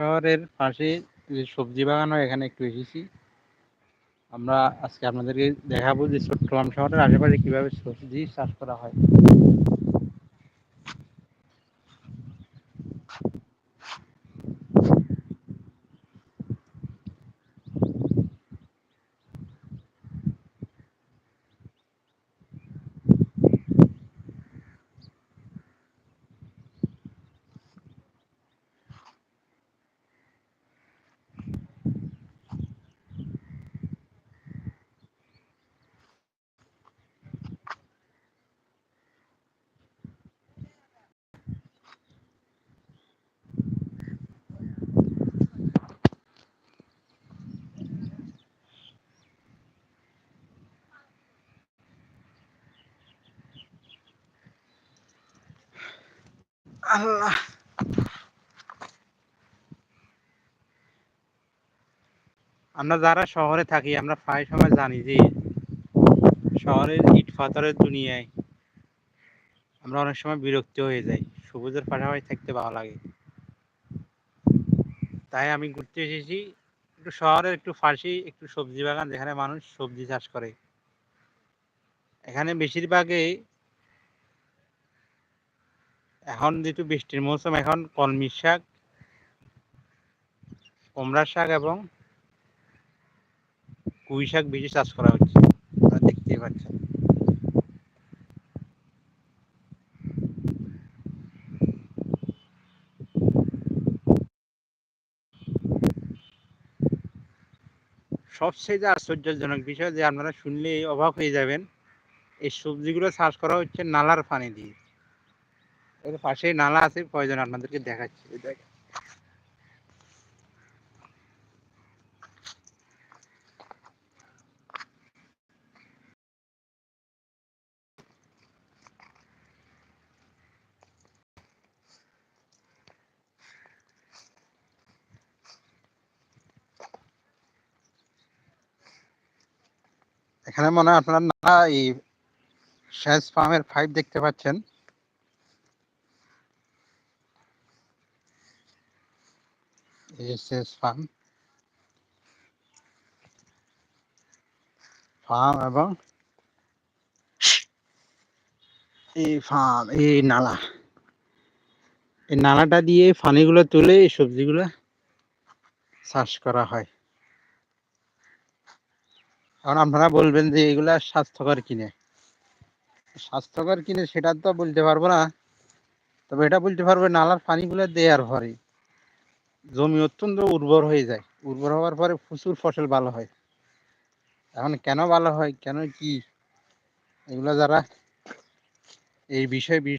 শহরের পাশে যে সবজি বাগান হয় এখানে একটু এসেছি। আমরা আজকে আপনাদেরকে দেখাবো যে চট্টগ্রাম শহরের আশেপাশে কীভাবে সবজি চাষ করা হয়। আল্লাহ। আমরা যারা শহরে থাকি, আমরা প্রায় সময় জানি যে শহরের ইট পাথরের দুনিয়ায় আমরা অনেক সময় বিরক্ত হয়ে যাই। সবুজের পাশাপাশি থাকতে ভালো লাগে। তাই আমি ঘুরতে এসেছি একটু শহরের একটু ফাঁসি একটু সবজি বাগান যেখানে মানুষ সবজি চাষ করে। এখানে বেশিরভাগই এখন যেহেতু বৃষ্টির মৌসুম, এখন কলমি শাক, কুমড়া শাক এবং পুঁই শাক বেশি চাষ করা হচ্ছে। দেখতেই পাচ্ছেন। সবচেয়ে আশ্চর্যজনক বিষয় যে আপনারা শুনলে অবাক হয়ে যাবেন, এই সবজিগুলো চাষ করা হচ্ছে নালার পানি দিয়ে। এর পাশে নালা আছে প্রয়োজন আপনাদেরকে দেখাচ্ছি। এখানে মনে হয় আপনারা না এই সেচ পাম্পের পাইপ দেখতে পাচ্ছেন। সেচ পাম্প ফার্ম এবং এই ফার্ম এই নালা এই নালাটা দিয়ে পানিগুলো তুলে এই সবজিগুলো চাষ করা হয়। এখন আপনারা বলবেন যে এগুলা স্বাস্থ্যকর কিনে। স্বাস্থ্যকর কিনে সেটা তো বলতে পারব না। তবে এটা বলতে পারব নালার পানিগুলো দেওয়ার পরে। জমি অত্যন্ত উর্বর হয়ে যায়। উর্বর হওয়ার পরে প্রচুর ফসল ভালো হয়। এখন কেন ভালো হয়? কেন কি? এগুলো যারা এই বিষয়ে